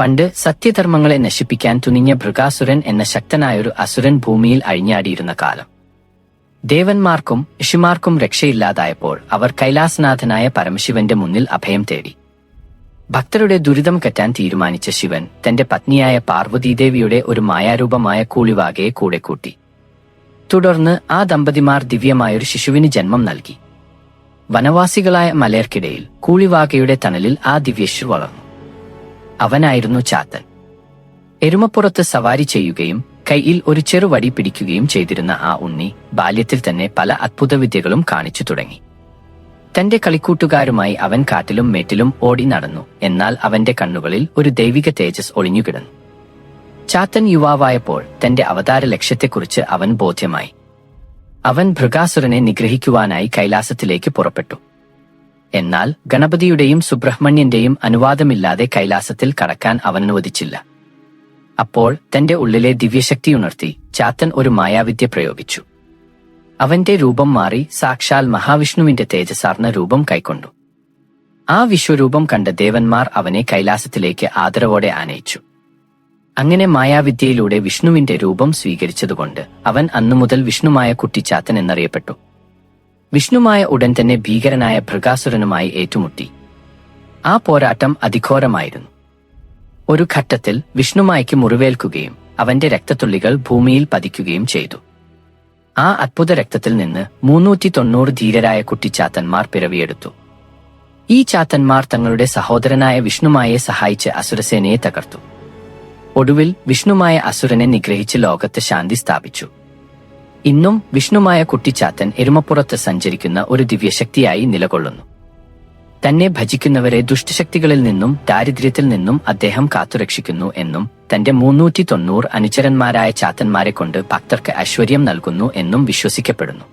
പണ്ട് സത്യധർമ്മങ്ങളെ നശിപ്പിക്കാൻ തുനിഞ്ഞ ഭൃഗാസുരൻ എന്ന ശക്തനായൊരു അസുരൻ ഭൂമിയിൽ അഴിഞ്ഞാടിയിരുന്ന കാലം. ദേവന്മാർക്കും ഋഷിമാർക്കും രക്ഷയില്ലാതായപ്പോൾ അവർ കൈലാസനാഥനായ പരമശിവന്റെ മുന്നിൽ അഭയം തേടി. ഭക്തരുടെ ദുരിതം കെറ്റാൻ തീരുമാനിച്ച ശിവൻ തന്റെ പത്നിയായ പാർവതീദേവിയുടെ ഒരു മായാരൂപമായ കൂളിവാകയെ കൂടെ കൂട്ടി. തുടർന്ന് ആ ദമ്പതിമാർ ദിവ്യമായൊരു ശിശുവിന് ജന്മം നൽകി. വനവാസികളായ മലയർക്കിടയിൽ കൂളിവാകയുടെ തണലിൽ ആ ദിവ്യശു വളർന്നു. അവനായിരുന്നു ചാത്തൻ എരുമപ്പുറത്ത് സവാരി ചെയ്യുകയും കയ്യിൽ ഒരു ചെറുവടി പിടിക്കുകയും ചെയ്തിരുന്ന ആ ഉണ്ണി ബാല്യത്തിൽ തന്നെ പല അത്ഭുതവിദ്യകളും കാണിച്ചു തുടങ്ങി. തന്റെ കളിക്കൂട്ടുകാരുമായി അവൻ കാട്ടിലും മേട്ടിലും ഓടി നടന്നു. എന്നാൽ അവന്റെ കണ്ണുകളിൽ ഒരു ദൈവിക തേജസ് ഒളിഞ്ഞുകിടന്നു ചാത്തൻ യുവാവായപ്പോൾ തന്റെ അവതാര ലക്ഷ്യത്തെക്കുറിച്ച് അവൻ ബോധ്യമായി. അവൻ ഭൃഗാസുരനെ നിഗ്രഹിക്കുവാനായി കൈലാസത്തിലേക്ക് പുറപ്പെട്ടു. എന്നാൽ ഗണപതിയുടെയും സുബ്രഹ്മണ്യന്റെയും അനുവാദമില്ലാതെ കൈലാസത്തിൽ കടക്കാൻ അവൻ അനുവദിച്ചില്ല. അപ്പോൾ തന്റെ ഉള്ളിലെ ദിവ്യശക്തി ഉണർത്തി ചാത്തൻ ഒരു മായാവിദ്യ പ്രയോഗിച്ചു. അവന്റെ രൂപം മാറി സാക്ഷാൽ മഹാവിഷ്ണുവിന്റെ തേജസാർന്ന രൂപം കൈക്കൊണ്ടു. ആ വിശ്വരൂപം കണ്ട ദേവന്മാർ അവനെ കൈലാസത്തിലേക്ക് ആദരവോടെ ആനയിച്ചു. അങ്ങനെ മായാവിദ്യയിലൂടെ വിഷ്ണുവിന്റെ രൂപം സ്വീകരിച്ചതുകൊണ്ട് അവൻ അന്നുമുതൽ വിഷ്ണുമായ കുട്ടിച്ചാത്തൻ എന്നറിയപ്പെട്ടു. വിഷ്ണുമായ ഉടൻ തന്നെ ഭീകരനായ ഭൃഗാസുരനുമായി ഏറ്റുമുട്ടി. ആ പോരാട്ടം അതിഘോരമായിരുന്നു. ഒരു ഘട്ടത്തിൽ വിഷ്ണുമായ്ക്ക് മുറിവേൽക്കുകയും അവന്റെ രക്തത്തുള്ളികൾ ഭൂമിയിൽ പതിക്കുകയും ചെയ്തു. ആ അത്ഭുത രക്തത്തിൽ നിന്ന് മുന്നൂറ്റി തൊണ്ണൂറ് ധീരരായ കുട്ടിച്ചാത്തന്മാർ പിറവിയെടുത്തു. ഈ ചാത്തന്മാർ തങ്ങളുടെ സഹോദരനായ വിഷ്ണുമായെ സഹായിച്ച് അസുരസേനയെ തകർത്തു. ഒടുവിൽ വിഷ്ണുമായ അസുരനെ നിഗ്രഹിച്ച് ലോകത്ത് ശാന്തി സ്ഥാപിച്ചു. ഇന്നും വിഷ്ണുമായ കുട്ടിച്ചാത്തൻ എരുമപ്പുറത്ത് സഞ്ചരിക്കുന്ന ഒരു ദിവ്യശക്തിയായി നിലകൊള്ളുന്നു. തന്നെ ഭജിക്കുന്നവരെ ദുഷ്ടശക്തികളിൽ നിന്നും ദാരിദ്ര്യത്തിൽ നിന്നും അദ്ദേഹം കാത്തുരക്ഷിക്കുന്നു എന്നും തന്റെ മുന്നൂറ്റി തൊണ്ണൂറ് അനുചരന്മാരായ ചാത്തന്മാരെ കൊണ്ട് ഭക്തർക്ക് ഐശ്വര്യം നൽകുന്നു എന്നും വിശ്വസിക്കപ്പെടുന്നു.